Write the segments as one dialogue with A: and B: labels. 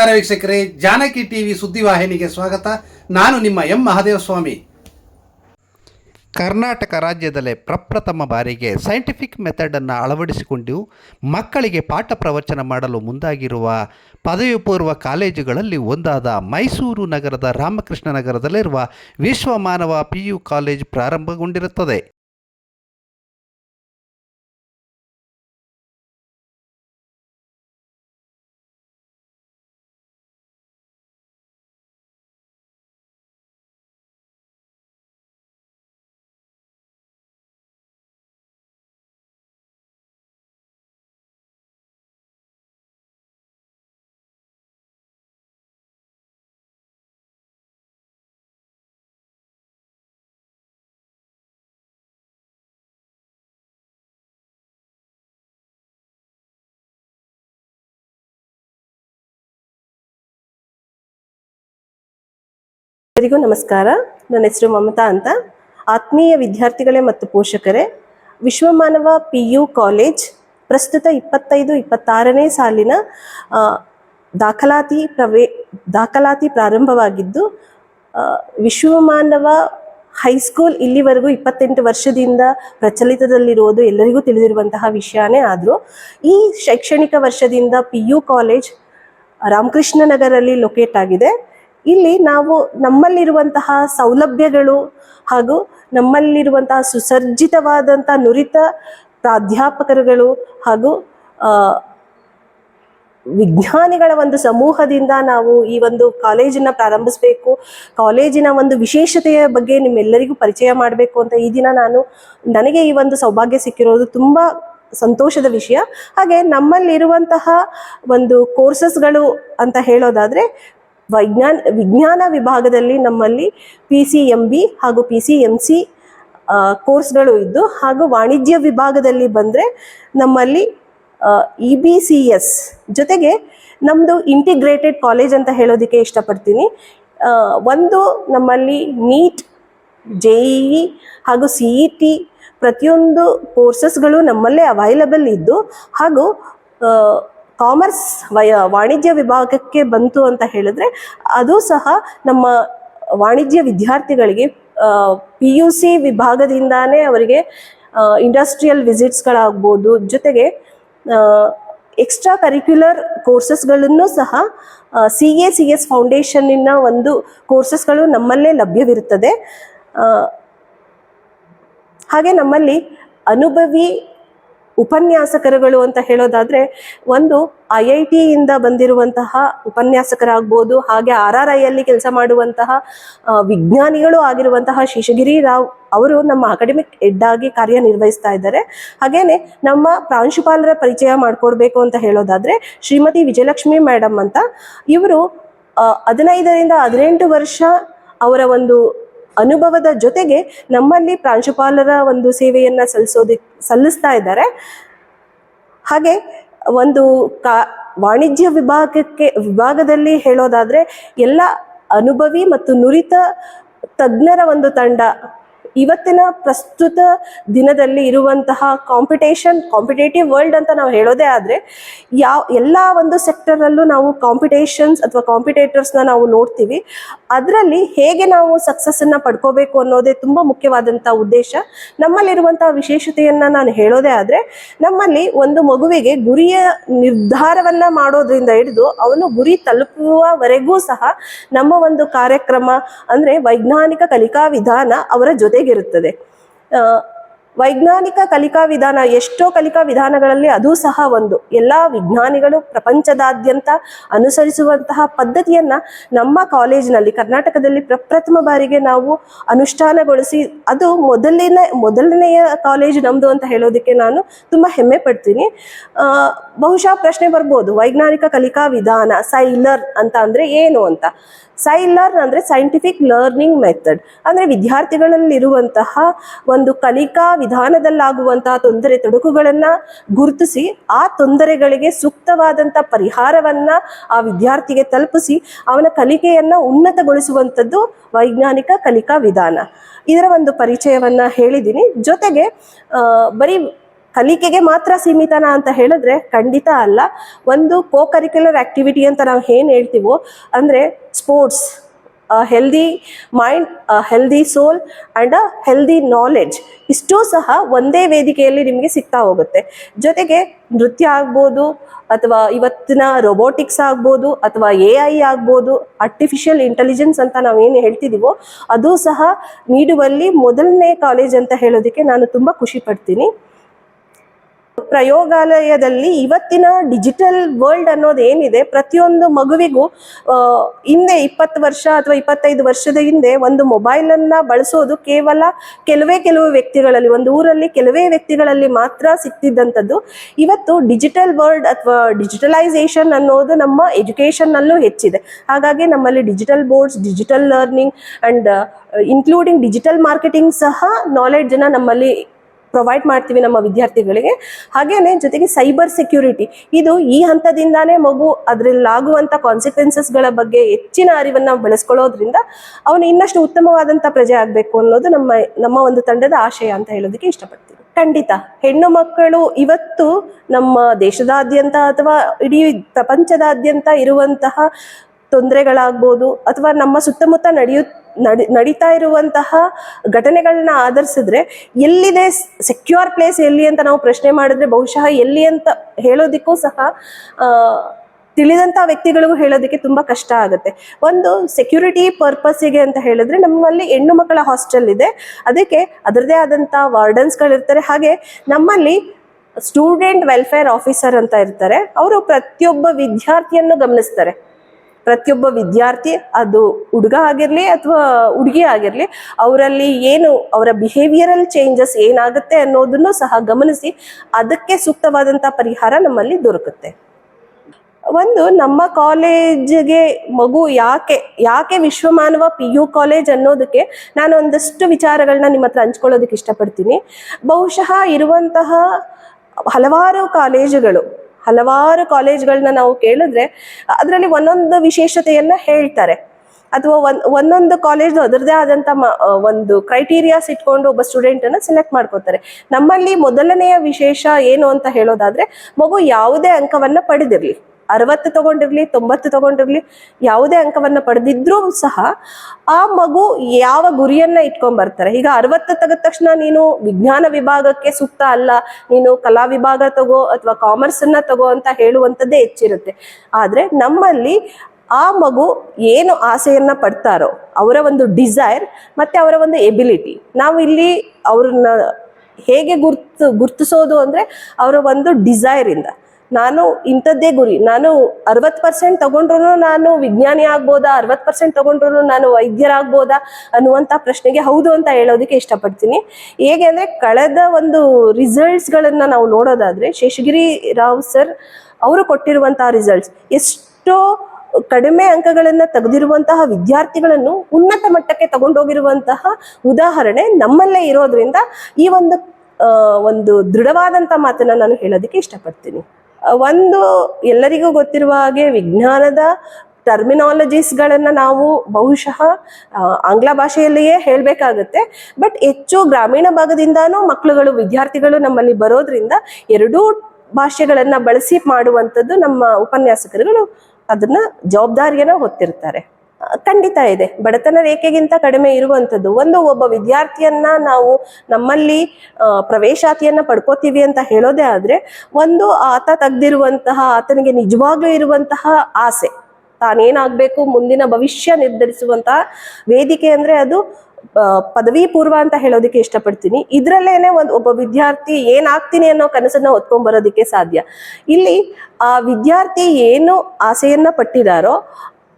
A: ನಮಸ್ಕಾರ ವೀಕ್ಷಕರೇ, ಜಾನಕಿ ಟಿವಿ ಸುದ್ದಿವಾಹಿನಿಗೆ ಸ್ವಾಗತ. ನಾನು ನಿಮ್ಮ ಎಂ ಮಹಾದೇವಸ್ವಾಮಿ. ಕರ್ನಾಟಕ ರಾಜ್ಯದಲ್ಲೇ ಪ್ರಪ್ರಥಮ ಬಾರಿಗೆ ಸೈಂಟಿಫಿಕ್ ಮೆಥಡನ್ನು ಅಳವಡಿಸಿಕೊಂಡು ಮಕ್ಕಳಿಗೆ ಪಾಠ ಪ್ರವಚನ ಮಾಡಲು ಮುಂದಾಗಿರುವ ಪದವಿ ಪೂರ್ವ ಕಾಲೇಜುಗಳಲ್ಲಿ ಒಂದಾದ ಮೈಸೂರು ನಗರದ ರಾಮಕೃಷ್ಣ ನಗರದಲ್ಲಿರುವ ವಿಶ್ವ ಮಾನವ ಪಿ ಯು ಕಾಲೇಜ್ ಪ್ರಾರಂಭಗೊಂಡಿರುತ್ತದೆ.
B: ಎಲ್ಲರಿಗೂ ನಮಸ್ಕಾರ. ನನ್ನ ಹೆಸರು ಮಮತಾ ಅಂತ. ಆತ್ಮೀಯ ವಿದ್ಯಾರ್ಥಿಗಳೇ ಮತ್ತು ಪೋಷಕರೇ, ವಿಶ್ವಮಾನವ ಪಿ ಯು ಕಾಲೇಜ್ ಪ್ರಸ್ತುತ ಇಪ್ಪತ್ತೈದು, ಇಪ್ಪತ್ತಾರನೇ ಸಾಲಿನ ದಾಖಲಾತಿ ಪ್ರವೇ, ದಾಖಲಾತಿ ಪ್ರಾರಂಭವಾಗಿದ್ದು ವಿಶ್ವಮಾನವ ಹೈಸ್ಕೂಲ್ ಇಲ್ಲಿವರೆಗೂ ಇಪ್ಪತ್ತೆಂಟು ವರ್ಷದಿಂದ ಪ್ರಚಲಿತದಲ್ಲಿರುವುದು ಎಲ್ಲರಿಗೂ ತಿಳಿದಿರುವಂತಹ ವಿಷಯನೇ ಆದರೂ, ಈ ಶೈಕ್ಷಣಿಕ ವರ್ಷದಿಂದ ಪಿ ಯು ಕಾಲೇಜ್ ರಾಮಕೃಷ್ಣ ನಗರಲ್ಲಿ ಲೊಕೇಟ್ ಆಗಿದೆ. ಇಲ್ಲಿ ನಾವು ನಮ್ಮಲ್ಲಿರುವಂತಹ ಸೌಲಭ್ಯಗಳು ಹಾಗೂ ನಮ್ಮಲ್ಲಿರುವಂತಹ ಸುಸರ್ಜಿತವಾದಂತಹ ನುರಿತ ಪ್ರಾಧ್ಯಾಪಕರುಗಳು ಹಾಗೂ ವಿಜ್ಞಾನಿಗಳ ಒಂದು ಸಮೂಹದಿಂದ ನಾವು ಈ ಒಂದು ಕಾಲೇಜನ್ನ ಪ್ರಾರಂಭಿಸಬೇಕು. ಕಾಲೇಜಿನ ಒಂದು ವಿಶೇಷತೆಯ ಬಗ್ಗೆ ನಿಮ್ಮೆಲ್ಲರಿಗೂ ಪರಿಚಯ ಮಾಡಬೇಕು ಅಂತ ಈ ದಿನ ನಾನು ನನಗೆ ಈ ಒಂದು ಸೌಭಾಗ್ಯ ಸಿಕ್ಕಿರೋದು ತುಂಬ ಸಂತೋಷದ ವಿಷಯ. ಹಾಗೆ ನಮ್ಮಲ್ಲಿರುವಂತಹ ಒಂದು ಕೋರ್ಸಸ್ಗಳು ಅಂತ ಹೇಳೋದಾದ್ರೆ ವೈಜ್ಞಾನ, ವಿಜ್ಞಾನ ವಿಭಾಗದಲ್ಲಿ ನಮ್ಮಲ್ಲಿ ಪಿ ಸಿ ಎಂ ಬಿ ಹಾಗೂ ಪಿ ಸಿ ಎಂ ಸಿ ಕೋರ್ಸ್ಗಳು ಇದ್ದು ಹಾಗೂ ವಾಣಿಜ್ಯ ವಿಭಾಗದಲ್ಲಿ ಬಂದರೆ ನಮ್ಮಲ್ಲಿ ಇ ಬಿ ಸಿ ಎಸ್ ಜೊತೆಗೆ ನಮ್ಮದು ಇಂಟಿಗ್ರೇಟೆಡ್ ಕಾಲೇಜ್ ಅಂತ ಹೇಳೋದಕ್ಕೆ ಇಷ್ಟಪಡ್ತೀನಿ. ಒಂದು ನಮ್ಮಲ್ಲಿ ನೀಟ್ ಜೆ ಇ ಹಾಗೂ ಸಿ ಇ ಟಿ ಪ್ರತಿಯೊಂದು ಕೋರ್ಸಸ್ಗಳು ನಮ್ಮಲ್ಲೇ ಅವೈಲಬಲ್ ಇದ್ದು ಹಾಗೂ ಕಾಮರ್ಸ್ ವಯ, ವಾಣಿಜ್ಯ ವಿಭಾಗಕ್ಕೆ ಬಂತು ಅಂತ ಹೇಳಿದ್ರೆ ಅದು ಸಹ ನಮ್ಮ ವಾಣಿಜ್ಯ ವಿದ್ಯಾರ್ಥಿಗಳಿಗೆ ಪಿ ಯು ಸಿ ವಿಭಾಗದಿಂದಾನೇ ಅವರಿಗೆ ಇಂಡಸ್ಟ್ರಿಯಲ್ ವಿಸಿಟ್ಸ್ಗಳಾಗ್ಬೋದು ಜೊತೆಗೆ ಎಕ್ಸ್ಟ್ರಾ ಕರಿಕ್ಯುಲರ್ ಕೋರ್ಸಸ್ಗಳನ್ನು ಸಹ ಸಿ ಎ ಸಿ ಎಸ್ ಫೌಂಡೇಶನ್ನಿನ ಒಂದು ಕೋರ್ಸಸ್ಗಳು ನಮ್ಮಲ್ಲೇ ಲಭ್ಯವಿರುತ್ತದೆ. ಹಾಗೆ ನಮ್ಮಲ್ಲಿ ಅನುಭವಿ ಉಪನ್ಯಾಸಕರುಗಳು ಅಂತ ಹೇಳೋದಾದ್ರೆ, ಒಂದು ಐ ಐ ಟಿಯಿಂದ ಬಂದಿರುವಂತಹ ಉಪನ್ಯಾಸಕರಾಗ್ಬೋದು, ಹಾಗೆ ಆರ್ ಆರ್ ಐಯಲ್ಲಿ ಕೆಲಸ ಮಾಡುವಂತಹ ವಿಜ್ಞಾನಿಗಳು ಆಗಿರುವಂತಹ ಶೇಷಗಿರಿ ರಾವ್ ಅವರು ನಮ್ಮ ಅಕಾಡೆಮಿಕ್ ಹೆಡ್ ಆಗಿ ಕಾರ್ಯನಿರ್ವಹಿಸ್ತಾ ಇದ್ದಾರೆ. ಹಾಗೇನೆ ನಮ್ಮ ಪ್ರಾಂಶುಪಾಲರ ಪರಿಚಯ ಮಾಡ್ಕೊಡ್ಬೇಕು ಅಂತ ಹೇಳೋದಾದ್ರೆ, ಶ್ರೀಮತಿ ವಿಜಯಲಕ್ಷ್ಮಿ ಮೇಡಮ್ ಅಂತ. ಇವರು ಹದಿನೈದರಿಂದ ಹದಿನೆಂಟು ವರ್ಷ ಅವರ ಒಂದು ಅನುಭವದ ಜೊತೆಗೆ ನಮ್ಮಲ್ಲಿ ಪ್ರಾಂಶುಪಾಲರ ಒಂದು ಸೇವೆಯನ್ನು ಸಲ್ಲಿಸೋದಿ, ಸಲ್ಲಿಸ್ತಾ ಇದ್ದಾರೆ. ಹಾಗೆ ಒಂದು ಕಾ, ವಾಣಿಜ್ಯ ವಿಭಾಗಕ್ಕೆ, ವಿಭಾಗದಲ್ಲಿ ಹೇಳೋದಾದರೆ ಎಲ್ಲ ಅನುಭವಿ ಮತ್ತು ನುರಿತ ತಜ್ಞರ ಒಂದು ತಂಡ. ಇವತ್ತಿನ ಪ್ರಸ್ತುತ ದಿನದಲ್ಲಿ ಇರುವಂತಹ ಕಾಂಪಿಟೇಷನ್ ಕಾಂಪಿಟೇಟಿವ್ ವರ್ಲ್ಡ್ ಅಂತ ನಾವು ಹೇಳೋದೇ ಆದರೆ ಯಾವ, ಎಲ್ಲ ಒಂದು ಸೆಕ್ಟರಲ್ಲೂ ನಾವು ಕಾಂಪಿಟೇಷನ್ಸ್ ಅಥವಾ ಕಾಂಪಿಟೇಟರ್ಸ್ನ ನಾವು ನೋಡ್ತೀವಿ. ಅದರಲ್ಲಿ ಹೇಗೆ ನಾವು ಸಕ್ಸಸ್ಸನ್ನು ಪಡ್ಕೋಬೇಕು ಅನ್ನೋದೇ ತುಂಬ ಮುಖ್ಯವಾದಂಥ ಉದ್ದೇಶ. ನಮ್ಮಲ್ಲಿರುವಂಥ ವಿಶೇಷತೆಯನ್ನು ನಾನು ಹೇಳೋದೇ ಆದರೆ, ನಮ್ಮಲ್ಲಿ ಒಂದು ಮಗುವಿಗೆ ಗುರಿಯ ನಿರ್ಧಾರವನ್ನ ಮಾಡೋದ್ರಿಂದ ಹಿಡಿದು ಅವನು ಗುರಿ ತಲುಪುವವರೆಗೂ ಸಹ ನಮ್ಮ ಒಂದು ಕಾರ್ಯಕ್ರಮ ಅಂದ್ರೆ ವೈಜ್ಞಾನಿಕ ಕಲಿಕಾ ವಿಧಾನ ಅವರ ಜೊತೆಗಿರುತ್ತದೆ. ವೈಜ್ಞಾನಿಕ ಕಲಿಕಾ ವಿಧಾನ, ಎಷ್ಟೋ ಕಲಿಕಾ ವಿಧಾನಗಳಲ್ಲಿ ಅದು ಸಹ ಒಂದು. ಎಲ್ಲ ವಿಜ್ಞಾನಿಗಳು ಪ್ರಪಂಚದಾದ್ಯಂತ ಅನುಸರಿಸುವಂತಹ ಪದ್ಧತಿಯನ್ನ ನಮ್ಮ ಕಾಲೇಜಿನಲ್ಲಿ, ಕರ್ನಾಟಕದಲ್ಲಿ ಪ್ರಪ್ರಥಮ ಬಾರಿಗೆ ನಾವು ಅನುಷ್ಠಾನಗೊಳಿಸಿ, ಅದು ಮೊದಲಿನ, ಮೊದಲನೆಯ ಕಾಲೇಜು ನಮ್ದು ಅಂತ ಹೇಳೋದಕ್ಕೆ ನಾನು ತುಂಬಾ ಹೆಮ್ಮೆ ಪಡ್ತೀನಿ. ಬಹುಶಃ ಪ್ರಶ್ನೆ ಬರ್ಬೋದು, ವೈಜ್ಞಾನಿಕ ಕಲಿಕಾ ವಿಧಾನ, ಸೈಲರ್ ಅಂತ ಅಂದ್ರೆ ಏನು ಅಂತ? ಸೈಲರ್ ಅಂದ್ರೆ ಸೈಂಟಿಫಿಕ್ ಲರ್ನಿಂಗ್ ಮೆಥಡ್ ಅಂದ್ರೆ ವಿದ್ಯಾರ್ಥಿಗಳಲ್ಲಿರುವಂತಹ ಒಂದು ಕಲಿಕಾ ವಿಧಾನದಲ್ಲಾಗುವಂತಹ ತೊಂದರೆ ತೊಡಕುಗಳನ್ನ ಗುರುತಿಸಿ, ಆ ತೊಂದರೆಗಳಿಗೆ ಸೂಕ್ತವಾದಂತ ಪರಿಹಾರವನ್ನ ಆ ವಿದ್ಯಾರ್ಥಿಗೆ ತಲುಪಿಸಿ, ಅವನ ಕಲಿಕೆಯನ್ನ ಉನ್ನತಗೊಳಿಸುವಂಥದ್ದು ವೈಜ್ಞಾನಿಕ ಕಲಿಕಾ ವಿಧಾನ. ಇದರ ಒಂದು ಪರಿಚಯವನ್ನ ಹೇಳಿದ್ದೀನಿ ಜೊತೆಗೆ ಬರೀ ಕಲಿಕೆಗೆ ಮಾತ್ರ ಸೀಮಿತನ ಅಂತ ಹೇಳಿದ್ರೆ ಖಂಡಿತ ಅಲ್ಲ. ಒಂದು ಕೋ ಕರಿಕ್ಯುಲರ್ ಆಕ್ಟಿವಿಟಿ ಅಂತ ನಾವು ಏನು ಹೇಳ್ತೀವೋ, ಅಂದರೆ sports healthy mind healthy soul and uh healthy knowledge ಇಷ್ಟೂ ಸಹ ಒಂದೇ ವೇದಿಕೆಯಲ್ಲಿ ನಿಮಗೆ ಸಿಗ್ತಾ ಹೋಗುತ್ತೆ. ಜೊತೆಗೆ ನೃತ್ಯ ಆಗ್ಬೋದು, ಅಥವಾ ಇವತ್ತಿನ ರೊಬೋಟಿಕ್ಸ್ ಆಗ್ಬೋದು, ಅಥವಾ ಎ ಐ ಆಗ್ಬೋದು ಆರ್ಟಿಫಿಷಿಯಲ್ ಇಂಟೆಲಿಜೆನ್ಸ್ ಅಂತ ನಾವು ಏನು ಹೇಳ್ತಿದ್ದೀವೋ ಅದು ಸಹ ನೀಡುವಲ್ಲಿ ಮೊದಲನೇ ಕಾಲೇಜ್ ಅಂತ ಹೇಳೋದಕ್ಕೆ ನಾನು ತುಂಬ ಖುಷಿ ಪಡ್ತೀನಿ. ಪ್ರಯೋಗಾಲಯದಲ್ಲಿ ಇವತ್ತಿನ ಡಿಜಿಟಲ್ ವರ್ಲ್ಡ್ ಅನ್ನೋದು ಏನಿದೆ, ಪ್ರತಿಯೊಂದು ಮಗುವಿಗೂ ಹಿಂದೆ ಇಪ್ಪತ್ತು ವರ್ಷ ಅಥವಾ ಇಪ್ಪತ್ತೈದು ವರ್ಷದ ಹಿಂದೆ ಒಂದು ಮೊಬೈಲನ್ನು ಬಳಸೋದು ಕೇವಲ ಕೆಲವೇ ಕೆಲವು ವ್ಯಕ್ತಿಗಳಲ್ಲಿ, ಒಂದು ಊರಲ್ಲಿ ಕೆಲವೇ ವ್ಯಕ್ತಿಗಳಲ್ಲಿ ಮಾತ್ರ ಸಿಗ್ತಿದ್ದಂಥದ್ದು ಇವತ್ತು ಡಿಜಿಟಲ್ ವರ್ಲ್ಡ್ ಅಥವಾ ಡಿಜಿಟಲೈಸೇಷನ್ ಅನ್ನೋದು ನಮ್ಮ ಎಜುಕೇಷನ್ನಲ್ಲೂ ಹೆಚ್ಚಿದೆ. ಹಾಗಾಗಿ ನಮ್ಮಲ್ಲಿ digital boards, digital learning and including digital marketing ಸಹ ನಾಲೆಡ್ಜ್ ನಮ್ಮಲ್ಲಿ ಪ್ರೊವೈಡ್ ಮಾಡ್ತೀವಿ ನಮ್ಮ ವಿದ್ಯಾರ್ಥಿಗಳಿಗೆ. ಹಾಗೇನೆ ಜೊತೆಗೆ ಸೈಬರ್ ಸೆಕ್ಯೂರಿಟಿ ಇದು ಈ ಹಂತದಿಂದಾನೇ ಮಗು ಅದರಲ್ಲಾಗುವಂಥ ಕಾನ್ಸಿಕ್ವೆನ್ಸಸ್ಗಳ ಬಗ್ಗೆ ಹೆಚ್ಚಿನ ಅರಿವನ್ನು ಬೆಳೆಸ್ಕೊಳ್ಳೋದ್ರಿಂದ ಅವನು ಇನ್ನಷ್ಟು ಉತ್ತಮವಾದಂಥ ಪ್ರಜೆ ಆಗಬೇಕು ಅನ್ನೋದು ನಮ್ಮ ನಮ್ಮ ಒಂದು ತಂಡದ ಆಶಯ ಅಂತ ಹೇಳೋದಕ್ಕೆ ಇಷ್ಟಪಡ್ತೀನಿ. ಖಂಡಿತ ಹೆಣ್ಣು ಮಕ್ಕಳು ಇವತ್ತು ನಮ್ಮ ದೇಶದಾದ್ಯಂತ ಅಥವಾ ಇಡೀ ಪ್ರಪಂಚದಾದ್ಯಂತ ಇರುವಂತಹ ತೊಂದರೆಗಳಾಗ್ಬೋದು ಅಥವಾ ನಮ್ಮ ಸುತ್ತಮುತ್ತ ನಡೆಯು ನಡಿ ನಡೀತಾ ಇರುವಂತಹ ಘಟನೆಗಳನ್ನ ಆಧರಿಸಿದ್ರೆ ಎಲ್ಲಿದೆ ಸೆಕ್ಯೂರ್ ಪ್ಲೇಸ್ ಎಲ್ಲಿ ಅಂತ ನಾವು ಪ್ರಶ್ನೆ ಮಾಡಿದ್ರೆ ಬಹುಶಃ ಎಲ್ಲಿ ಅಂತ ಹೇಳೋದಿಕ್ಕೂ ಸಹ ತಿಳಿದಂತ ವ್ಯಕ್ತಿಗಳಿಗೂ ಹೇಳೋದಕ್ಕೆ ತುಂಬ ಕಷ್ಟ ಆಗುತ್ತೆ. ಒಂದು ಸೆಕ್ಯೂರಿಟಿ ಪರ್ಪಸ್ಸಿಗೆ ಅಂತ ಹೇಳಿದ್ರೆ ನಮ್ಮಲ್ಲಿ ಹೆಣ್ಣು ಮಕ್ಕಳ ಹಾಸ್ಟೆಲ್ ಇದೆ. ಅದಕ್ಕೆ ಅದರದೇ ಆದಂಥ ವಾರ್ಡನ್ಸ್ಗಳಿರ್ತಾರೆ ಹಾಗೆ ನಮ್ಮಲ್ಲಿ ಸ್ಟೂಡೆಂಟ್ ವೆಲ್ಫೇರ್ ಆಫೀಸರ್ ಅಂತ ಇರ್ತಾರೆ. ಅವರು ಪ್ರತಿಯೊಬ್ಬ ವಿದ್ಯಾರ್ಥಿಯನ್ನು ಗಮನಿಸ್ತಾರೆ. ಪ್ರತಿಯೊಬ್ಬ ವಿದ್ಯಾರ್ಥಿ ಅದು ಹುಡುಗ ಆಗಿರಲಿ ಅಥವಾ ಹುಡುಗಿ ಆಗಿರಲಿ, ಅವರಲ್ಲಿ ಏನು ಅವರ ಬಿಹೇವಿಯರಲ್ ಚೇಂಜಸ್ ಏನಾಗುತ್ತೆ ಅನ್ನೋದನ್ನು ಸಹ ಗಮನಿಸಿ ಅದಕ್ಕೆ ಸೂಕ್ತವಾದಂಥ ಪರಿಹಾರ ನಮ್ಮಲ್ಲಿ ದೊರಕುತ್ತೆ. ಒಂದು ನಮ್ಮ ಕಾಲೇಜಿಗೆ ಮಗು ಯಾಕೆ ಯಾಕೆ ವಿಶ್ವಮಾನವ ಪಿ ಯು ಕಾಲೇಜ್ ಅನ್ನೋದಕ್ಕೆ ನಾನು ಒಂದಷ್ಟು ವಿಚಾರಗಳನ್ನ ನಿಮ್ಮ ಹತ್ರ ಹಂಚ್ಕೊಳ್ಳೋದಕ್ಕೆ ಇಷ್ಟಪಡ್ತೀನಿ. ಬಹುಶಃ ಇರುವಂತಹ ಹಲವಾರು ಕಾಲೇಜುಗಳು ಹಲವಾರು ಕಾಲೇಜ್ಗಳನ್ನ ನಾವು ಕೇಳಿದ್ರೆ ಅದರಲ್ಲಿ ಒಂದೊಂದು ವಿಶೇಷತೆಯನ್ನ ಹೇಳ್ತಾರೆ. ಅಥವಾ ಒಂದ್ ಒಂದೊಂದು ಕಾಲೇಜ್ ಅದರದೇ ಆದಂತ ಒಂದು ಕ್ರೈಟೀರಿಯಾಸ್ ಇಟ್ಕೊಂಡು ಒಬ್ಬ ಸ್ಟೂಡೆಂಟ್ ಅನ್ನ ಸೆಲೆಕ್ಟ್ ಮಾಡ್ಕೋತಾರೆ. ನಮ್ಮಲ್ಲಿ ಮೊದಲನೆಯ ವಿಶೇಷ ಏನು ಅಂತ ಹೇಳೋದಾದ್ರೆ ಮಗು ಯಾವುದೇ ಅಂಕವನ್ನ ಪಡೆದಿರಲಿ. ಅರವತ್ತು ತಗೊಂಡಿರ್ಲಿ, ತೊಂಬತ್ತು ತಗೊಂಡಿರ್ಲಿ, ಯಾವುದೇ ಅಂಕವನ್ನ ಪಡೆದಿದ್ರೂ ಸಹ ಆ ಮಗು ಯಾವ ಗುರಿಯನ್ನ ಇಟ್ಕೊಂಡ್ ಬರ್ತಾರೆ. ಈಗ ಅರವತ್ತು ತೆಗೆದ ತಕ್ಷಣ ನೀನು ವಿಜ್ಞಾನ ವಿಭಾಗಕ್ಕೆ ಸೂಕ್ತ ಅಲ್ಲ, ನೀನು ಕಲಾ ವಿಭಾಗ ತಗೋ ಅಥವಾ ಕಾಮರ್ಸ್ ಅನ್ನ ತಗೋ ಅಂತ ಹೇಳುವಂಥದ್ದೇ ಹೆಚ್ಚಿರುತ್ತೆ. ಆದ್ರೆ ನಮ್ಮಲ್ಲಿ ಆ ಮಗು ಏನು ಆಸೆಯನ್ನ ಪಡ್ತಾರೋ, ಅವರ ಒಂದು ಡಿಸೈರ್ ಮತ್ತೆ ಅವರ ಒಂದು ಎಬಿಲಿಟಿ. ನಾವು ಇಲ್ಲಿ ಅವ್ರನ್ನ ಹೇಗೆ ಗುರ್ತು, ಗುರ್ತಿಸೋದು ಅಂದ್ರೆ ಅವರ ಒಂದು ಡಿಸೈರ್ ಇಂದ. ನಾನು ಇಂಥದ್ದೇ ಗುರಿ. ನಾನು ಅರವತ್ತು ಪರ್ಸೆಂಟ್ ತಗೊಂಡ್ರು ನಾನು ವಿಜ್ಞಾನಿ ಆಗ್ಬೋದಾ? ಅರವತ್ತು ಪರ್ಸೆಂಟ್ ತಗೊಂಡ್ರು ನಾನು ವೈದ್ಯರಾಗ್ಬೋದಾ? ಅನ್ನುವಂಥ ಪ್ರಶ್ನೆಗೆ ಹೌದು ಅಂತ ಹೇಳೋದಕ್ಕೆ ಇಷ್ಟಪಡ್ತೀನಿ. ಹೇಗೆ ಅಂದರೆ ಕಳೆದ ಒಂದು ರಿಸಲ್ಟ್ಸ್ಗಳನ್ನು ನಾವು ನೋಡೋದಾದ್ರೆ ಶೇಷಗಿರಿ ರಾವ್ ಸರ್ ಅವರು ಕೊಟ್ಟಿರುವಂತಹ ರಿಸಲ್ಟ್ಸ್ ಎಷ್ಟೋ ಕಡಿಮೆ ಅಂಕಗಳನ್ನು ತೆಗೆದಿರುವಂತಹ ವಿದ್ಯಾರ್ಥಿಗಳನ್ನು ಉನ್ನತ ಮಟ್ಟಕ್ಕೆ ತಗೊಂಡೋಗಿರುವಂತಹ ಉದಾಹರಣೆ ನಮ್ಮಲ್ಲೇ ಇರೋದ್ರಿಂದ ಈ ಒಂದು ಒಂದು ದೃಢವಾದಂಥ ಮಾತನ್ನ ನಾನು ಹೇಳೋದಕ್ಕೆ ಇಷ್ಟಪಡ್ತೀನಿ. ಒಂದು ಎಲ್ಲರಿಗೂ ಗೊತ್ತಿರುವ ಹಾಗೆ ವಿಜ್ಞಾನದ ಟರ್ಮಿನಾಲಜೀಸ್ಗಳನ್ನು ನಾವು ಬಹುಶಃ ಆಂಗ್ಲ ಭಾಷೆಯಲ್ಲಿಯೇ ಹೇಳಬೇಕಾಗುತ್ತೆ. ಬಟ್ ಹೆಚ್ಚು ಗ್ರಾಮೀಣ ಭಾಗದಿಂದಾನೂ ಮಕ್ಕಳುಗಳು ವಿದ್ಯಾರ್ಥಿಗಳು ನಮ್ಮಲ್ಲಿ ಬರೋದ್ರಿಂದ ಎರಡೂ ಭಾಷೆಗಳನ್ನು ಬಳಸಿ ಮಾಡುವಂಥದ್ದು ನಮ್ಮ ಉಪನ್ಯಾಸಕರುಗಳು ಅದನ್ನ ಜವಾಬ್ದಾರಿಯನ್ನು ಹೊತ್ತಿರ್ತಾರೆ. ಖಂಡಿತ ಇದೆ. ಬಡತನ ರೇಖೆಗಿಂತ ಕಡಿಮೆ ಇರುವಂಥದ್ದು. ಒಂದು ಒಬ್ಬ ವಿದ್ಯಾರ್ಥಿಯನ್ನ ನಾವು ನಮ್ಮಲ್ಲಿ ಪ್ರವೇಶಾತಿಯನ್ನ ಪಡ್ಕೋತೀವಿ ಅಂತ ಹೇಳೋದೇ ಆದ್ರೆ, ಒಂದು ಆತ ತೆಗ್ದಿರುವಂತಹ, ಆತನಿಗೆ ನಿಜವಾಗ್ಲೂ ಇರುವಂತಹ ಆಸೆ, ತಾನೇನಾಗಬೇಕು, ಮುಂದಿನ ಭವಿಷ್ಯ ನಿರ್ಧರಿಸುವಂತಹ ವೇದಿಕೆ ಅಂದ್ರೆ ಅದು ಪದವಿ ಪೂರ್ವ ಅಂತ ಹೇಳೋದಕ್ಕೆ ಇಷ್ಟಪಡ್ತೀನಿ. ಇದ್ರಲ್ಲೇನೆ ಒಂದು ಒಬ್ಬ ವಿದ್ಯಾರ್ಥಿ ಏನಾಗ್ತೀನಿ ಅನ್ನೋ ಕನಸನ್ನ ಹೊತ್ಕೊಂಡ್ ಬರೋದಕ್ಕೆ ಸಾಧ್ಯ. ಇಲ್ಲಿ ಆ ವಿದ್ಯಾರ್ಥಿ ಏನು ಆಸೆಯನ್ನ ಪಟ್ಟಿದಾರೋ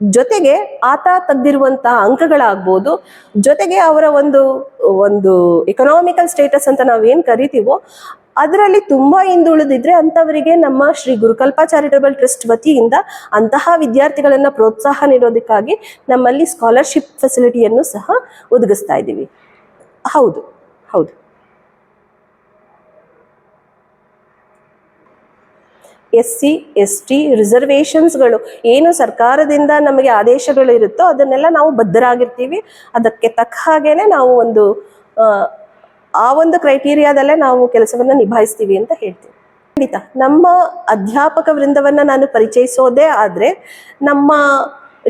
B: ಜೊತೆಗೆ ಆತ ತೆಗ್ದಿರುವಂತಹ ಅಂಕಗಳಾಗ್ಬೋದು, ಜೊತೆಗೆ ಅವರ ಒಂದು ಒಂದು ಎಕನಾಮಿಕಲ್ ಸ್ಟೇಟಸ್ ಅಂತ ನಾವೇನು ಕರಿತೀವೋ, ಅದರಲ್ಲಿ ತುಂಬಾ ಹಿಂದುಳಿದಿದ್ರೆ ಅಂತವರಿಗೆ ನಮ್ಮ ಶ್ರೀ ಗುರುಕಲ್ಪ ಚಾರಿಟಬಲ್ ಟ್ರಸ್ಟ್ ವತಿಯಿಂದ ಅಂತಹ ವಿದ್ಯಾರ್ಥಿಗಳನ್ನ ಪ್ರೋತ್ಸಾಹ ನೀಡೋದಕ್ಕಾಗಿ ನಮ್ಮಲ್ಲಿ ಸ್ಕಾಲರ್ಶಿಪ್ ಫೆಸಿಲಿಟಿಯನ್ನು ಸಹ ಒದಗಿಸ್ತಾ ಇದ್ದೀವಿ. ಹೌದು ಹೌದು. ಎಸ್ ಸಿ ಎಸ್ ಟಿ ರಿಸರ್ವೇಷನ್ಸ್ಗಳು ಏನು ಸರ್ಕಾರದಿಂದ ನಮಗೆ ಆದೇಶಗಳು ಇರುತ್ತೋ ಅದನ್ನೆಲ್ಲ ನಾವು ಬದ್ಧರಾಗಿರ್ತೀವಿ. ಅದಕ್ಕೆ ತಕ್ಕ ಹಾಗೇನೆ ನಾವು ಒಂದು ಆ, ಒಂದು ಕ್ರೈಟೀರಿಯಾದಲ್ಲೇ ನಾವು ಕೆಲಸವನ್ನು ನಿಭಾಯಿಸ್ತೀವಿ ಅಂತ ಹೇಳ್ತೀವಿ. ಖಂಡಿತ. ನಮ್ಮ ಅಧ್ಯಾಪಕ ವೃಂದವನ್ನು ನಾನು ಪರಿಚಯಿಸೋದೇ ಆದರೆ ನಮ್ಮ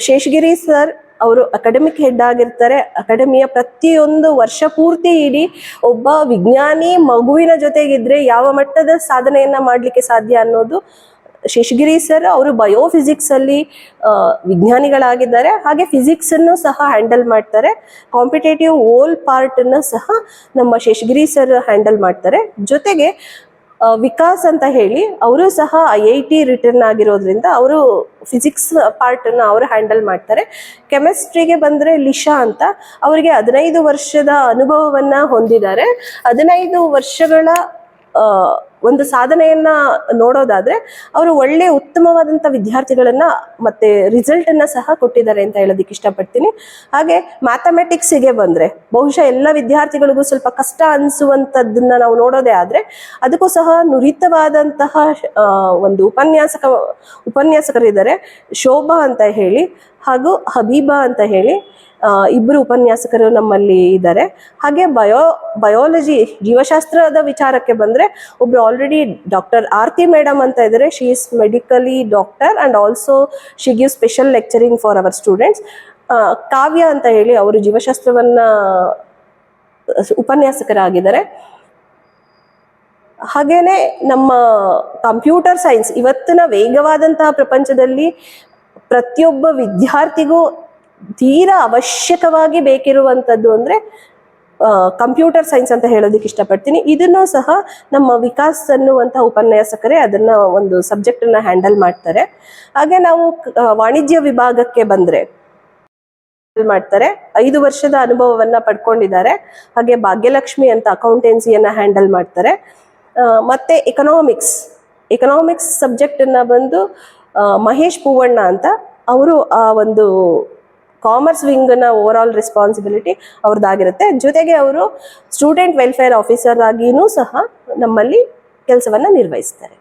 B: ಶೇಷಗಿರಿ ಸರ್ ಅವರು ಅಕಾಡೆಮಿಕ್ ಹೆಡ್ ಆಗಿರ್ತಾರೆ. ಅಕಾಡೆಮಿಯ ಪ್ರತಿಯೊಂದು ವರ್ಷ ಪೂರ್ತಿ ಇಡೀ ಒಬ್ಬ ವಿಜ್ಞಾನಿ ಮಗುವಿನ ಜೊತೆಗಿದ್ರೆ ಯಾವ ಮಟ್ಟದ ಸಾಧನೆಯನ್ನ ಮಾಡಲಿಕ್ಕೆ ಸಾಧ್ಯ ಅನ್ನೋದು ಶೇಷಗಿರಿ ಸರ್ ಅವರು ಬಯೋಫಿಸಿಕ್ಸ್ ಅಲ್ಲಿ ವಿಜ್ಞಾನಿಗಳಾಗಿದ್ದಾರೆ. ಹಾಗೆ ಫಿಸಿಕ್ಸ್ ಅನ್ನು ಸಹ ಹ್ಯಾಂಡಲ್ ಮಾಡ್ತಾರೆ. ಕಾಂಪಿಟೇಟಿವ್ ಓಲ್ ಪಾರ್ಟ್ ಅನ್ನು ಸಹ ನಮ್ಮ ಶೇಷಗಿರಿ ಸರ್ ಹ್ಯಾಂಡಲ್ ಮಾಡ್ತಾರೆ. ಜೊತೆಗೆ ವಿಕಾಸ್ ಅಂತ ಹೇಳಿ ಅವರು ಸಹ ಐ ಐ ಟಿ ರಿಟರ್ನ್ ಆಗಿರೋದ್ರಿಂದ ಅವರು ಫಿಸಿಕ್ಸ್ ಪಾರ್ಟ್ ಅನ್ನ ಅವರು ಹ್ಯಾಂಡಲ್ ಮಾಡ್ತಾರೆ. ಕೆಮಿಸ್ಟ್ರಿಗೆ ಬಂದರೆ ಲಿಶಾ ಅಂತ ಅವರಿಗೆ ಹದಿನೈದು ವರ್ಷದ ಅನುಭವವನ್ನು ಹೊಂದಿದ್ದಾರೆ. ಹದಿನೈದು ವರ್ಷಗಳ ಒಂದು ಸಾಧನೆಯನ್ನ ನೋಡೋದಾದ್ರೆ ಅವರು ಒಳ್ಳೆ ಉತ್ತಮವಾದಂತ ವಿದ್ಯಾರ್ಥಿಗಳನ್ನ ಮತ್ತೆ ರಿಸಲ್ಟ್ ಅನ್ನ ಸಹ ಕೊಟ್ಟಿದ್ದಾರೆ ಅಂತ ಹೇಳೋದಕ್ಕೆ ಇಷ್ಟಪಡ್ತೀನಿ. ಹಾಗೆ ಮ್ಯಾಥಮೆಟಿಕ್ಸಿಗೆ ಬಂದ್ರೆ ಬಹುಶಃ ಎಲ್ಲ ವಿದ್ಯಾರ್ಥಿಗಳಿಗೂ ಸ್ವಲ್ಪ ಕಷ್ಟ ಅನಿಸುವಂಥದ್ದನ್ನ ನಾವು ನೋಡೋದೇ ಆದ್ರೆ ಅದಕ್ಕೂ ಸಹ ನುರಿತವಾದಂತಹ ಒಂದು ಉಪನ್ಯಾಸಕ, ಉಪನ್ಯಾಸಕರಿದ್ದಾರೆ. ಶೋಭಾ ಅಂತ ಹೇಳಿ ಹಾಗೂ ಹಬೀಬಾ ಅಂತ ಹೇಳಿ. ಇಬ್ಬರು ಉಪನ್ಯಾಸಕರು ನಮ್ಮಲ್ಲಿ ಇದ್ದಾರೆ. ಹಾಗೆ ಬಯೋ, ಬಯಾಲಜಿ, ಜೀವಶಾಸ್ತ್ರದ ವಿಚಾರಕ್ಕೆ ಬಂದರೆ ಒಬ್ರು ಆಲ್ರೆಡಿ ಡಾಕ್ಟರ್ ಆರ್ತಿ ಮೇಡಮ್ ಅಂತ ಇದ್ದಾರೆ. She is medically doctor and also she give special lecturing for our students Kavya ಅಂತ ಹೇಳಿ ಅವರು ಜೀವಶಾಸ್ತ್ರವನ್ನು, ಉಪನ್ಯಾಸಕರಾಗಿದ್ದಾರೆ. ಹಾಗೇನೆ ನಮ್ಮ ಕಂಪ್ಯೂಟರ್ ಸೈನ್ಸ್, ಇವತ್ತಿನ ವೇಗವಾದಂತಹ ಪ್ರಪಂಚದಲ್ಲಿ ಪ್ರತಿಯೊಬ್ಬ ವಿದ್ಯಾರ್ಥಿಗೂ ತೀರಾ ಅವಶ್ಯಕವಾಗಿ ಬೇಕಿರುವಂಥದ್ದು ಅಂದ್ರೆ ಕಂಪ್ಯೂಟರ್ ಸೈನ್ಸ್ ಅಂತ ಹೇಳೋದಕ್ಕೆ ಇಷ್ಟಪಡ್ತೀನಿ. ಇದನ್ನು ಸಹ ನಮ್ಮ ವಿಕಾಸ್ ಅನ್ನುವಂಥ ಉಪನ್ಯಾಸಕರೇ ಅದನ್ನ ಒಂದು ಸಬ್ಜೆಕ್ಟ್ ಅನ್ನ ಹ್ಯಾಂಡಲ್ ಮಾಡ್ತಾರೆ. ಹಾಗೆ ನಾವು ವಾಣಿಜ್ಯ ವಿಭಾಗಕ್ಕೆ ಬಂದ್ರೆ ಮಾಡ್ತಾರೆ. ಐದು ವರ್ಷದ ಅನುಭವವನ್ನ ಪಡ್ಕೊಂಡಿದ್ದಾರೆ. ಹಾಗೆ ಭಾಗ್ಯಲಕ್ಷ್ಮಿ ಅಂತ ಅಕೌಂಟೆನ್ಸಿಯನ್ನ ಹ್ಯಾಂಡಲ್ ಮಾಡ್ತಾರೆ. ಮತ್ತೆ ಎಕನಾಮಿಕ್ಸ್ ಎಕನಾಮಿಕ್ಸ್ ಸಬ್ಜೆಕ್ಟ್ ಅನ್ನ ಬಂದು ಮಹೇಶ್ ಪೂವಣ್ಣ ಅಂತ, ಅವರು ಆ ಒಂದು ಕಾಮರ್ಸ್ ವಿಂಗ್ನ ಓವರ್ ಆಲ್ ರೆಸ್ಪಾನ್ಸಿಬಿಲಿಟಿ ಅವ್ರದ್ದಾಗಿರುತ್ತೆ. ಜೊತೆಗೆ ಅವರು ಸ್ಟೂಡೆಂಟ್ ವೆಲ್ಫೇರ್ ಆಫೀಸರ್ ಆಗಿನೂ ಸಹ ನಮ್ಮಲ್ಲಿ ಕೆಲಸವನ್ನು ನಿರ್ವಹಿಸ್ತಾರೆ.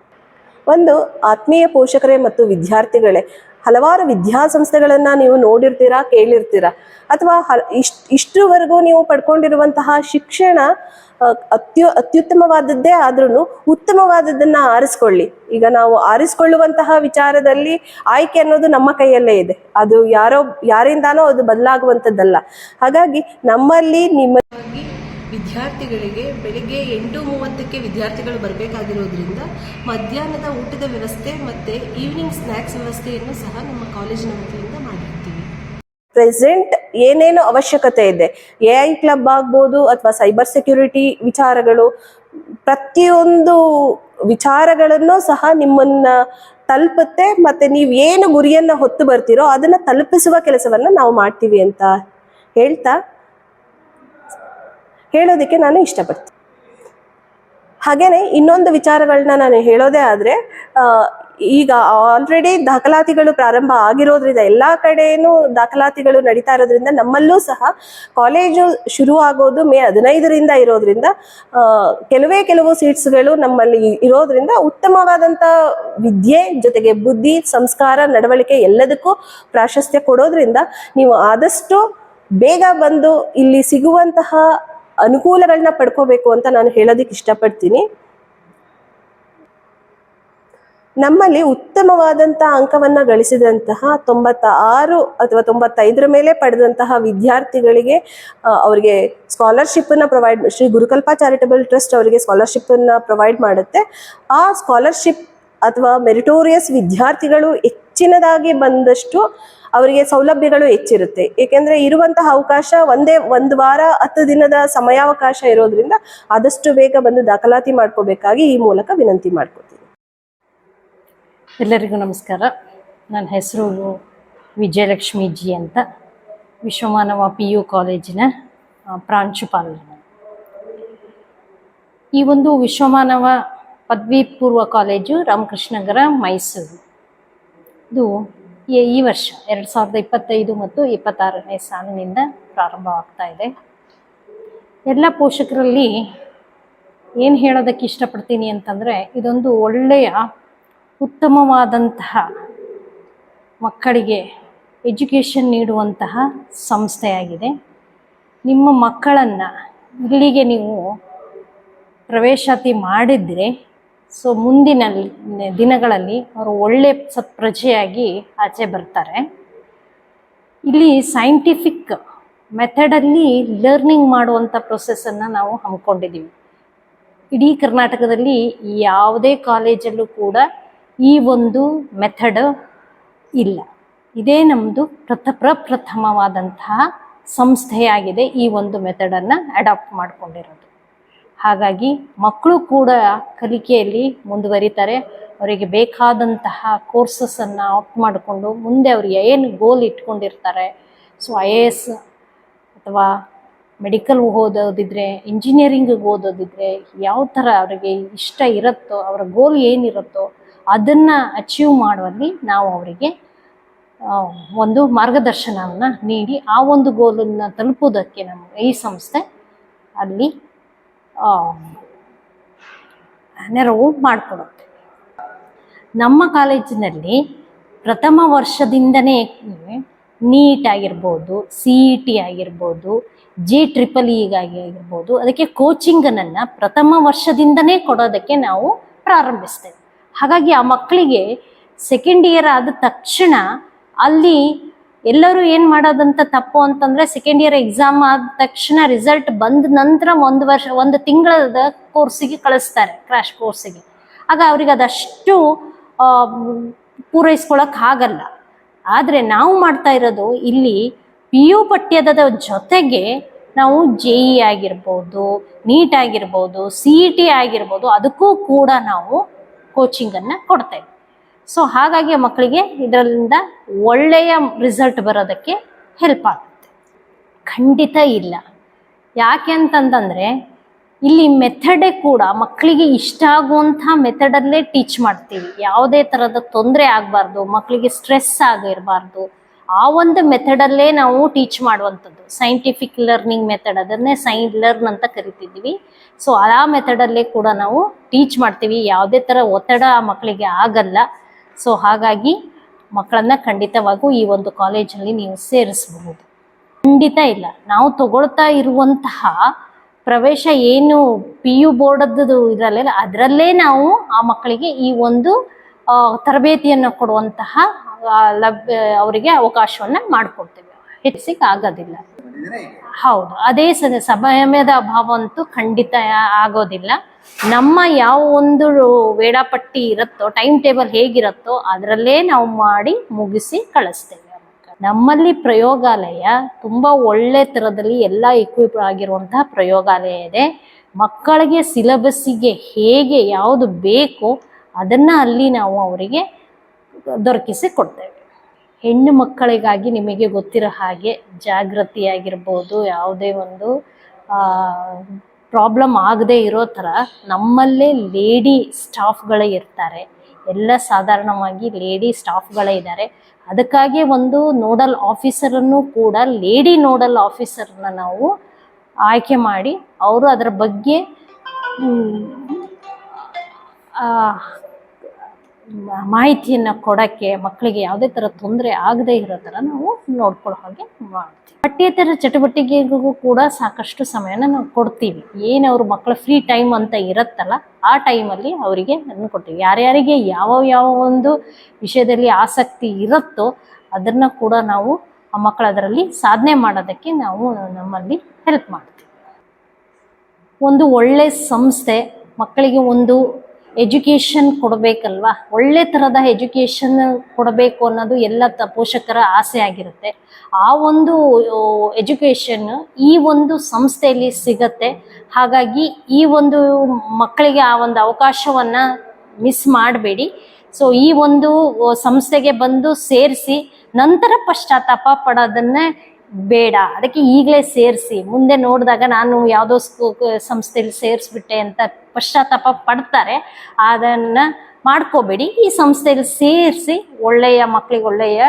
B: ಒಂದು ಆತ್ಮೀಯ ಪೋಷಕರೇ ಮತ್ತು ವಿದ್ಯಾರ್ಥಿಗಳೇ ಹಲವಾರು ವಿದ್ಯಾಸಂಸ್ಥೆಗಳನ್ನ ನೀವು ನೋಡಿರ್ತೀರಾ, ಕೇಳಿರ್ತೀರಾ? ಅಥವಾ ಇಷ್ಟ ಇಷ್ಟ್ ಇಷ್ಟರವರೆಗೂ ನೀವು ಪಡ್ಕೊಂಡಿರುವಂತಹ ಶಿಕ್ಷಣ ಅತ್ಯು, ಅತ್ಯುತ್ತಮವಾದದ್ದೇ ಆದ್ರೂ ಉತ್ತಮವಾದದ್ದನ್ನ ಆರಿಸ್ಕೊಳ್ಳಿ. ಈಗ ನಾವು ಆರಿಸ್ಕೊಳ್ಳುವಂತಹ ವಿಚಾರದಲ್ಲಿ ಆಯ್ಕೆ ಅನ್ನೋದು ನಮ್ಮ ಕೈಯಲ್ಲೇ ಇದೆ. ಅದು ಯಾರೋ, ಯಾರಿಂದಾನೋ ಅದು ಬದಲಾಗುವಂಥದ್ದಲ್ಲ. ಹಾಗಾಗಿ ನಮ್ಮಲ್ಲಿ ನಿಮ್ಮ
C: ವಿದ್ಯಾರ್ಥಿಗಳಿಗೆ ಬೆಳಿಗ್ಗೆ ಎಂಟು ಮೂವತ್ತಕ್ಕೆ ವಿದ್ಯಾರ್ಥಿಗಳು ಬರಬೇಕಾಗಿರೋದ್ರಿಂದ ಮಧ್ಯಾಹ್ನದ ಊಟದ ವ್ಯವಸ್ಥೆ ಮತ್ತು ಈವ್ನಿಂಗ್ ಸ್ನ್ಯಾಕ್ಸ್ ವ್ಯವಸ್ಥೆಯನ್ನು ಸಹ ನಮ್ಮ ಕಾಲೇಜಿನ ವತಿಯಿಂದ ಮಾಡಿರ್ತೀವಿ.
B: ಪ್ರೆಸೆಂಟ್ ಏನೇನು ಅವಶ್ಯಕತೆ ಇದೆ? ಎ ಐ ಕ್ಲಬ್ ಆಗ್ಬೋದು ಅಥವಾ ಸೈಬರ್ ಸೆಕ್ಯೂರಿಟಿ ವಿಚಾರಗಳು, ಪ್ರತಿಯೊಂದು ವಿಚಾರಗಳನ್ನು ಸಹ ನಿಮ್ಮನ್ನ ತಲುಪುತ್ತೆ ಮತ್ತೆ ನೀವು ಏನು ಗುರಿಯನ್ನ ಹೊತ್ತು ಬರ್ತೀರೋ ಅದನ್ನ ತಲುಪಿಸುವ ಕೆಲಸವನ್ನ ನಾವು ಮಾಡ್ತೀವಿ ಅಂತ ಹೇಳ್ತಾ ಹೇಳೋದಕ್ಕೆ ನಾನು ಇಷ್ಟಪಡ್ತೀನಿ. ಹಾಗೇನೆ ಇನ್ನೊಂದು ವಿಚಾರಗಳನ್ನ ನಾನು ಹೇಳೋದೇ ಆದರೆ ಈಗ ಆಲ್ರೆಡಿ ದಾಖಲಾತಿಗಳು ಪ್ರಾರಂಭ ಆಗಿರೋದ್ರಿಂದ ಎಲ್ಲ ಕಡೆಯೂ ದಾಖಲಾತಿಗಳು ನಡೀತಾ ಇರೋದ್ರಿಂದ ನಮ್ಮಲ್ಲೂ ಸಹ ಕಾಲೇಜು ಶುರು ಆಗೋದು ಮೇ ಹದಿನೈದರಿಂದ ಇರೋದ್ರಿಂದ ಕೆಲವೇ ಕೆಲವು ಸೀಟ್ಸ್ಗಳು ನಮ್ಮಲ್ಲಿ ಇರೋದ್ರಿಂದ ಉತ್ತಮವಾದಂಥ ವಿದ್ಯೆ ಜೊತೆಗೆ ಬುದ್ಧಿ, ಸಂಸ್ಕಾರ, ನಡವಳಿಕೆ ಎಲ್ಲದಕ್ಕೂ ಪ್ರಾಶಸ್ತ್ಯ ಕೊಡೋದ್ರಿಂದ ನೀವು ಆದಷ್ಟು ಬೇಗ ಬಂದು ಇಲ್ಲಿ ಸಿಗುವಂತಹ ಅನುಕೂಲಗಳನ್ನ ಪಡ್ಕೋಬೇಕು ಅಂತ ನಾನು ಹೇಳೋದಕ್ಕೆ ಇಷ್ಟಪಡ್ತೀನಿ. ನಮ್ಮಲ್ಲಿ ಉತ್ತಮವಾದಂತಹ ಅಂಕವನ್ನ ಗಳಿಸಿದಂತಹ ತೊಂಬತ್ತ ಆರು ಅಥವಾ ತೊಂಬತ್ತೈದರ ಮೇಲೆ ಪಡೆದಂತಹ ವಿದ್ಯಾರ್ಥಿಗಳಿಗೆ ಅವರಿಗೆ ಸ್ಕಾಲರ್ಶಿಪ್ ಅನ್ನ provide Shri Gurukalpa charitable trust ಅವರಿಗೆ ಸ್ಕಾಲರ್ಶಿಪ್ ಅನ್ನ ಪ್ರೊವೈಡ್ ಮಾಡುತ್ತೆ. ಆ ಸ್ಕಾಲರ್ಶಿಪ್ ಅಥವಾ ಮೆರಿಟೋರಿಯಸ್ ವಿದ್ಯಾರ್ಥಿಗಳು ಹೆಚ್ಚಿನದಾಗಿ ಬಂದಷ್ಟು ಅವರಿಗೆ ಸೌಲಭ್ಯಗಳು ಹೆಚ್ಚಿರುತ್ತೆ. ಏಕೆಂದರೆ ಇರುವಂತಹ ಅವಕಾಶ ಒಂದೇ ಒಂದು ವಾರ, ಹತ್ತು ದಿನದ ಸಮಯಾವಕಾಶ ಇರೋದ್ರಿಂದ ಆದಷ್ಟು ಬೇಗ ಬಂದು ದಾಖಲಾತಿ ಮಾಡ್ಕೋಬೇಕಾಗಿ ಈ ಮೂಲಕ ವಿನಂತಿ ಮಾಡ್ಕೋತೀನಿ.
D: ಎಲ್ಲರಿಗೂ ನಮಸ್ಕಾರ. ನನ್ನ ಹೆಸರು ವಿಜಯಲಕ್ಷ್ಮಿ ಜಿ ಅಂತ. ವಿಶ್ವಮಾನವ ಪಿ ಯು ಕಾಲೇಜಿನ ಪ್ರಾಂಶುಪಾಲರು. ಈ ಒಂದು ವಿಶ್ವಮಾನವ ಪದವಿ ಪೂರ್ವ ಕಾಲೇಜು ರಾಮಕೃಷ್ಣನಗರ, ಮೈಸೂರು. ಇದು ಈ- ವರ್ಷ ಎರಡು ಸಾವಿರದ ಇಪ್ಪತ್ತೈದು ಮತ್ತು ಇಪ್ಪತ್ತಾರನೇ ಸಾಲಿನಿಂದ ಪ್ರಾರಂಭವಾಗ್ತಾ ಇದೆ. ಎಲ್ಲ ಪೋಷಕರಲ್ಲಿ ಏನು ಹೇಳೋದಕ್ಕೆ ಇಷ್ಟಪಡ್ತೀನಿ ಅಂತಂದರೆ, ಇದೊಂದು ಒಳ್ಳೆಯ ಉತ್ತಮವಾದಂತಹ ಮಕ್ಕಳಿಗೆ ಎಜುಕೇಷನ್ ನೀಡುವಂತಹ ಸಂಸ್ಥೆಯಾಗಿದೆ. ನಿಮ್ಮ ಮಕ್ಕಳನ್ನು ಇಲ್ಲಿಗೆ ನೀವು ಪ್ರವೇಶಾತಿ ಮಾಡಿದರೆ ಸೊ ಮುಂದಿನ ದಿನಗಳಲ್ಲಿ ಅವರು ಒಳ್ಳೆ ಸತ್ಪ್ರಜೆಯಾಗಿ ಆಚೆ ಬರ್ತಾರೆ. ಇಲ್ಲಿ ಸೈಂಟಿಫಿಕ್ ಮೆಥಡಲ್ಲಿ ಲರ್ನಿಂಗ್ ಮಾಡುವಂಥ ಪ್ರೊಸೆಸನ್ನು ನಾವು ಹಮ್ಮಿಕೊಂಡಿದ್ದೀವಿ ಇಡೀ ಕರ್ನಾಟಕದಲ್ಲಿ ಯಾವುದೇ ಕಾಲೇಜಲ್ಲೂ ಕೂಡ ಈ ಒಂದು ಮೆಥಡ್ ಇಲ್ಲ. ಇದೇ ನಮ್ಮದು ಪ್ರಥ, ಪ್ರಪ್ರಥಮವಾದಂತಹ ಸಂಸ್ಥೆಯಾಗಿದೆ ಈ ಒಂದು ಮೆಥಡನ್ನು ಅಡಾಪ್ಟ್ ಮಾಡಿಕೊಂಡಿರೋದು. ಹಾಗಾಗಿ ಮಕ್ಕಳು ಕೂಡ ಕಲಿಕೆಯಲ್ಲಿ ಮುಂದುವರಿತಾರೆ. ಅವರಿಗೆ ಬೇಕಾದಂತಹ ಕೋರ್ಸಸನ್ನು ಆಪ್ಟ್ ಮಾಡಿಕೊಂಡು ಮುಂದೆ ಅವ್ರಿಗೆ ಏನು ಗೋಲ್ ಇಟ್ಕೊಂಡಿರ್ತಾರೆ. ಸೊ ಐ ಎ ಎಸ್ ಅಥವಾ ಮೆಡಿಕಲ್ ಓದೋದಿದ್ರೆ ಇಂಜಿನಿಯರಿಂಗಿಗೆ ಓದೋದಿದ್ರೆ ಯಾವ ಥರ ಅವರಿಗೆ ಇಷ್ಟ ಇರುತ್ತೋ, ಅವರ ಗೋಲ್ ಏನಿರುತ್ತೋ ಅದನ್ನು ಅಚೀವ್ ಮಾಡುವಲ್ಲಿ ನಾವು ಅವರಿಗೆ ಒಂದು ಮಾರ್ಗದರ್ಶನವನ್ನು ನೀಡಿ ಆ ಒಂದು ಗೋಲನ್ನು ತಲುಪೋದಕ್ಕೆ ನಮ್ಮ ಈ ಸಂಸ್ಥೆ ಅಲ್ಲಿ ನೆರವು ಮಾಡಿಕೊಡುತ್ತೆ ನಮ್ಮ ಕಾಲೇಜಿನಲ್ಲಿ ಪ್ರಥಮ ವರ್ಷದಿಂದನೇ ನೀಟ್ ಆಗಿರ್ಬೋದು ಸಿ ಇ ಟಿ ಆಗಿರ್ಬೋದು ಜಿ ಟ್ರಿಪಲ್ ಆಗಿರ್ಬೋದು, ಅದಕ್ಕೆ ಕೋಚಿಂಗನ್ನು ಪ್ರಥಮ ವರ್ಷದಿಂದನೇ ಕೊಡೋದಕ್ಕೆ ನಾವು ಪ್ರಾರಂಭಿಸ್ತೇವೆ. ಹಾಗಾಗಿ ಆ ಮಕ್ಕಳಿಗೆ ಸೆಕೆಂಡ್ ಇಯರ್ ಆದ ತಕ್ಷಣ ಅಲ್ಲಿ ಎಲ್ಲರೂ ಏನು ಮಾಡೋದಂತ ತಪ್ಪು ಅಂತಂದ್ರೆ ಸೆಕೆಂಡ್ ಇಯರ್ ಎಕ್ಸಾಮ್ ಆದ ತಕ್ಷಣ ರಿಸಲ್ಟ್ ಬಂದ ನಂತರ ಒಂದು ವರ್ಷ, ಒಂದು ತಿಂಗಳದ ಕೋರ್ಸಿಗೆ ಕಳಿಸ್ತಾರೆ ಕ್ರಾಶ್ ಕೋರ್ಸಿಗೆ ಆಗ ಅವ್ರಿಗೆ ಅದಷ್ಟು ಪೂರೈಸ್ಕೊಳಕ್ ಆಗಲ್ಲ. ಆದರೆ ನಾವು ಮಾಡ್ತಾ ಇರೋದು ಇಲ್ಲಿ ಪಿ ಯು ಪಠ್ಯದ ಜೊತೆಗೆ ನಾವು ಜೆ ಇ ಆಗಿರ್ಬೋದು ನೀಟ್ ಆಗಿರ್ಬೋದು ಸಿ ಇ ಟಿ ಆಗಿರ್ಬೋದು, ಅದಕ್ಕೂ ಕೂಡ ನಾವು ಕೋಚಿಂಗನ್ನು ಕೊಡ್ತೇವೆ ಸೊ ಹಾಗಾಗಿ ಮಕ್ಕಳಿಗೆ ಇದರಿಂದ ಒಳ್ಳೆಯ ರಿಸಲ್ಟ್ ಬರೋದಕ್ಕೆ ಹೆಲ್ಪ್ ಆಗುತ್ತೆ. ಖಂಡಿತ ಇಲ್ಲ. ಯಾಕೆ ಅಂತಂತಂದರೆ, ಇಲ್ಲಿ ಮೆಥಡೇ ಕೂಡ ಮಕ್ಕಳಿಗೆ ಇಷ್ಟ ಆಗುವಂಥ ಮೆಥಡಲ್ಲೇ ಟೀಚ್ ಮಾಡ್ತೀವಿ. ಯಾವುದೇ ಥರದ ತೊಂದರೆ ಆಗಬಾರ್ದು, ಮಕ್ಕಳಿಗೆ ಸ್ಟ್ರೆಸ್ ಆಗಿರಬಾರ್ದು. ಆ ಒಂದು ಮೆಥಡಲ್ಲೇ ನಾವು ಟೀಚ್ ಮಾಡುವಂಥದ್ದು. ಸೈಂಟಿಫಿಕ್ ಲರ್ನಿಂಗ್ ಮೆಥಡ್ ಅದನ್ನೇ ಸೈನ್ ಲರ್ನ್ ಅಂತ ಕರಿತಿದ್ವಿ ಸೊ ಆ ಮೆಥಡಲ್ಲೇ ಕೂಡ ನಾವು ಟೀಚ್ ಮಾಡ್ತೀವಿ. ಯಾವುದೇ ಥರ ಒತ್ತಡ ಮಕ್ಕಳಿಗೆ ಆಗಲ್ಲ. ಸೊ ಹಾಗಾಗಿ ಮಕ್ಕಳನ್ನ ಖಂಡಿತವಾಗೂ ಈ ಒಂದು ಕಾಲೇಜಲ್ಲಿ ನೀವು ಸೇರಿಸಬಹುದು. ಖಂಡಿತ ಇಲ್ಲ. ನಾವು ತಗೊಳ್ತಾ ಇರುವಂತಹ ಪ್ರವೇಶ ಏನು ಪಿ ಯು ಬೋರ್ಡದ್ದು ಇದರಲ್ಲ ಅದರಲ್ಲೇ ನಾವು ಆ ಮಕ್ಕಳಿಗೆ ಈ ಒಂದು ತರಬೇತಿಯನ್ನು ಕೊಡುವಂತಹ ಲಭ್ಯ ಅವರಿಗೆ ಅವಕಾಶವನ್ನು ಮಾಡಿಕೊಡ್ತೇವೆ. ಹೆಚ್ಚಿಗೆ ಆಗೋದಿಲ್ಲ. ಹೌದು. ಅದೇ ಸಮಯದ ಅಭಾವ ಅಂತೂ ಖಂಡಿತ ಆಗೋದಿಲ್ಲ. ನಮ್ಮ ಯಾವ ಒಂದು ವೇಳಾಪಟ್ಟಿ ಇರುತ್ತೋ ಟೈಮ್ ಟೇಬಲ್ ಹೇಗಿರುತ್ತೋ ಅದರಲ್ಲೇ ನಾವು ಮಾಡಿ ಮುಗಿಸಿ ಕಳಿಸ್ತೇವೆ ನಮ್ಮಲ್ಲಿ ಪ್ರಯೋಗಾಲಯ ತುಂಬ ಒಳ್ಳೆ ಥರದಲ್ಲಿ ಎಲ್ಲ ಇಕ್ವಿಪ್ ಆಗಿರುವಂತಹ ಪ್ರಯೋಗಾಲಯ ಇದೆ. ಮಕ್ಕಳಿಗೆ ಸಿಲಬಸ್ಸಿಗೆ ಹೇಗೆ ಯಾವುದು ಬೇಕೋ ಅದನ್ನು ಅಲ್ಲಿ ನಾವು ಅವರಿಗೆ ದೊರಕಿಸಿ ಕೊಡ್ತೇವೆ. ಹೆಣ್ಣು ಮಕ್ಕಳಿಗಾಗಿ ನಿಮಗೆ ಗೊತ್ತಿರೋ ಹಾಗೆ ಜಾಗೃತಿಯಾಗಿರ್ಬೋದು, ಯಾವುದೇ ಒಂದು ಪ್ರಾಬ್ಲಮ್ ಆಗದೆ ಇರೋ ಥರ ನಮ್ಮಲ್ಲೇ ಲೇಡಿ ಸ್ಟಾಫ್ಗಳೇ ಇರ್ತಾರೆ. ಎಲ್ಲ ಸಾಧಾರಣವಾಗಿ ಲೇಡಿ ಸ್ಟಾಫ್ಗಳೇ ಇದ್ದಾರೆ. ಅದಕ್ಕಾಗಿ ಒಂದು ನೋಡಲ್ ಆಫೀಸರನ್ನು ಕೂಡ ಲೇಡಿ ನೋಡಲ್ ಆಫೀಸರ್ನ ನಾವು ಆಯ್ಕೆ ಮಾಡಿ, ಅವರು ಅದರ ಬಗ್ಗೆ ಮಾಹಿತಿಯನ್ನು ಕೊಡೋಕ್ಕೆ ಮಕ್ಕಳಿಗೆ ಯಾವುದೇ ಥರ ತೊಂದರೆ ಆಗದೇ ಇರೋ ಥರ ನಾವು ನೋಡ್ಕೊಳ್ಳೋ ಹಾಗೆ ಮಾಡ್ತೀವಿ. ಪಠ್ಯೇತರ ಚಟುವಟಿಕೆಗಳಿಗೂ ಕೂಡ ಸಾಕಷ್ಟು ಸಮಯನ ನಾವು ಕೊಡ್ತೀವಿ. ಏನು ಅವ್ರ ಮಕ್ಕಳ ಫ್ರೀ ಟೈಮ್ ಅಂತ ಇರುತ್ತಲ್ಲ, ಆ ಟೈಮಲ್ಲಿ ಅವರಿಗೆ ಅದನ್ನು ಕೊಡ್ತೀವಿ. ಯಾರ್ಯಾರಿಗೆ ಯಾವ ಯಾವ ಒಂದು ವಿಷಯದಲ್ಲಿ ಆಸಕ್ತಿ ಇರುತ್ತೋ ಅದನ್ನು ಕೂಡ ನಾವು ಆ ಮಕ್ಕಳು ಅದರಲ್ಲಿ ಸಾಧನೆ ಮಾಡೋದಕ್ಕೆ ನಾವು ನಮ್ಮಲ್ಲಿ ಹೆಲ್ಪ್ ಮಾಡ್ತೀವಿ. ಒಂದು ಒಳ್ಳೆ ಸಂಸ್ಥೆ ಮಕ್ಕಳಿಗೆ ಒಂದು ಎಜುಕೇಷನ್ ಕೊಡಬೇಕಲ್ವಾ? ಒಳ್ಳೆ ಥರದ ಎಜುಕೇಷನ್ ಕೊಡಬೇಕು ಅನ್ನೋದು ಎಲ್ಲ ತ ಪೋಷಕರ ಆಸೆ ಆಗಿರುತ್ತೆ. ಆ ಒಂದು ಎಜುಕೇಷನ್ ಈ ಒಂದು ಸಂಸ್ಥೆಯಲ್ಲಿ ಸಿಗತ್ತೆ. ಹಾಗಾಗಿ ಈ ಒಂದು ಮಕ್ಕಳಿಗೆ ಆ ಒಂದು ಅವಕಾಶವನ್ನು ಮಿಸ್ ಮಾಡಬೇಡಿ. ಸೊ ಈ ಒಂದು ಸಂಸ್ಥೆಗೆ ಬಂದು ಸೇರಿಸಿ ನಂತರ ಪಶ್ಚಾತ್ತಾಪ ಪಡೋದನ್ನೇ ಬೇಡ, ಅದಕ್ಕೆ ಈಗಲೇ ಸೇರಿಸಿ. ಮುಂದೆ ನೋಡಿದಾಗ ನಾನು ಯಾವುದೋ ಸ್ಕೂ- ಸಂಸ್ಥೆಯಲ್ಲಿ ಸೇರಿಸ್ಬಿಟ್ಟೆ ಅಂತ ಪಶ್ಚಾತ್ತಾಪ ಪಡ್ತಾರೆ. ಅದನ್ನು ಮಾಡ್ಕೋಬೇಡಿ. ಈ ಸಂಸ್ಥೆಯಲ್ಲಿ ಸೇರಿಸಿ ಒಳ್ಳೆಯ ಮಕ್ಕಳಿಗೆ ಒಳ್ಳೆಯ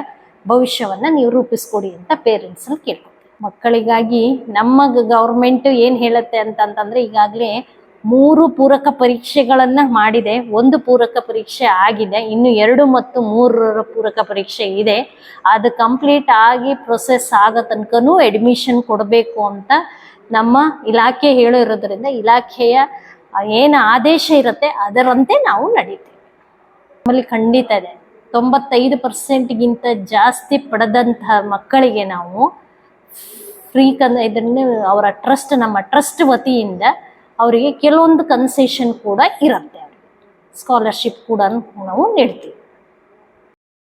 D: ಭವಿಷ್ಯವನ್ನು ನೀವು ರೂಪಿಸ್ಕೊಡಿ ಅಂತ ಪೇರೆಂಟ್ಸಲ್ಲಿ ಕೇಳ್ಕೊ ಮಕ್ಕಳಿಗಾಗಿ ನಮ್ಮ ಗೌರ್ಮೆಂಟ್ ಏನು ಹೇಳುತ್ತೆ ಅಂತಂತಂದರೆ ಈಗಾಗಲೇ ಮೂರು ಪೂರಕ ಪರೀಕ್ಷೆಗಳನ್ನು ಮಾಡಿದೆ, ಒಂದು ಪೂರಕ ಪರೀಕ್ಷೆ ಆಗಿದೆ, ಇನ್ನು ಎರಡು ಮತ್ತು ಮೂರರ ಪೂರಕ ಪರೀಕ್ಷೆ ಇದೆ. ಅದು ಕಂಪ್ಲೀಟ್ ಆಗಿ ಪ್ರೊಸೆಸ್ ಆಗೋ ತನಕನೂ ಅಡ್ಮಿಷನ್ ಕೊಡಬೇಕು ಅಂತ ನಮ್ಮ ಇಲಾಖೆ ಹೇಳಿರೋದ್ರಿಂದ, ಇಲಾಖೆಯ ಏನು ಆದೇಶ ಇರುತ್ತೆ ಅದರಂತೆ ನಾವು ನಡೀತೀವಿ. ನಮ್ಮಲ್ಲಿ ಖಂಡಿತ ಇದೆ. ತೊಂಬತ್ತೈದು ಪರ್ಸೆಂಟ್ಗಿಂತ ಜಾಸ್ತಿ ಪಡೆದಂತಹ ಮಕ್ಕಳಿಗೆ ನಾವು ಫ್ರೀ ಕನ್ ಇದನ್ನು ಅವರ ಟ್ರಸ್ಟ್ ನಮ್ಮ ಟ್ರಸ್ಟ್ ವತಿಯಿಂದ ಅವರಿಗೆ ಕೆಲವೊಂದು ಕನ್ಸೆಷನ್ ಕೂಡ ಇರುತ್ತೆ. ಸ್ಕಾಲರ್ಶಿಪ್ ಕೂಡ ನಾವು ನೀಡ್ತೀವಿ.